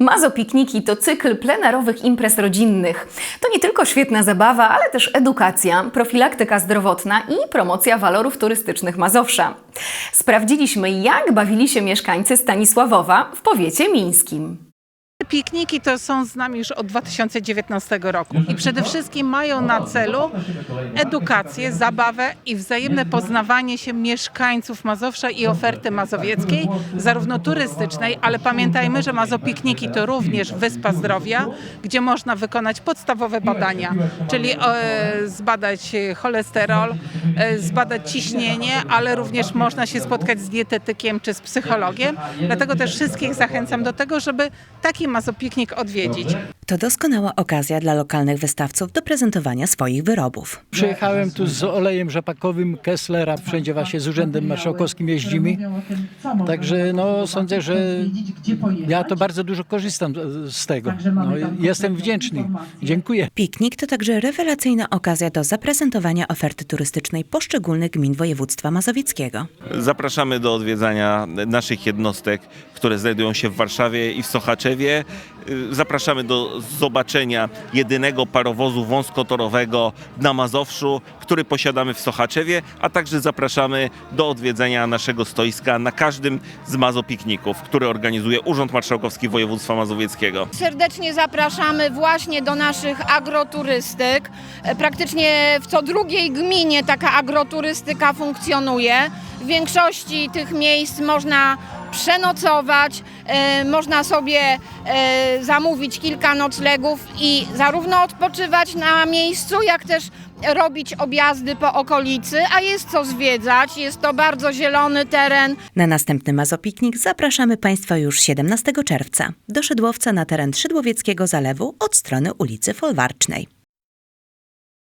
Mazopikniki to cykl plenerowych imprez rodzinnych. To nie tylko świetna zabawa, ale też edukacja, profilaktyka zdrowotna i promocja walorów turystycznych Mazowsza. Sprawdziliśmy, jak bawili się mieszkańcy Stanisławowa w powiecie mińskim. Pikniki to są z nami już od 2019 roku i przede wszystkim mają na celu edukację, zabawę i wzajemne poznawanie się mieszkańców Mazowsza i oferty mazowieckiej, zarówno turystycznej, ale pamiętajmy, że Mazopikniki to również Wyspa Zdrowia, gdzie można wykonać podstawowe badania, czyli e, zbadać cholesterol, e, zbadać ciśnienie, ale również można się spotkać z dietetykiem czy z psychologiem. Dlatego też wszystkich zachęcam do tego, żeby taki mazopiknik odwiedzić. To doskonała okazja dla lokalnych wystawców do prezentowania swoich wyrobów. Przyjechałem tu z olejem rzepakowym Kesslera, wszędzie właśnie z Urzędem Marszałkowskim jeździmy. Także no, sądzę, że ja to bardzo dużo korzystam z tego. No, jestem wdzięczny. Dziękuję. Piknik to także rewelacyjna okazja do zaprezentowania oferty turystycznej poszczególnych gmin województwa mazowieckiego. Zapraszamy do odwiedzania naszych jednostek, które znajdują się w Warszawie i w Sochaczewie. Y, Zapraszamy do zobaczenia jedynego parowozu wąskotorowego na Mazowszu, który posiadamy w Sochaczewie, a także zapraszamy do odwiedzenia naszego stoiska na każdym z mazopikników, który organizuje Urząd Marszałkowski Województwa Mazowieckiego. Serdecznie zapraszamy właśnie do naszych agroturystyk. E, Praktycznie w co drugiej gminie taka agroturystyka funkcjonuje. W większości tych miejsc można przenocować, e, można sobie e, zamówić kilka noclegów i zarówno odpoczywać na miejscu, jak też robić objazdy po okolicy, a jest co zwiedzać, jest to bardzo zielony teren, Na następny Mazopiknik zapraszamy Państwa już 17 czerwca do Szydłowca na teren Szydłowieckiego Zalewu od strony ulicy Folwarcznej.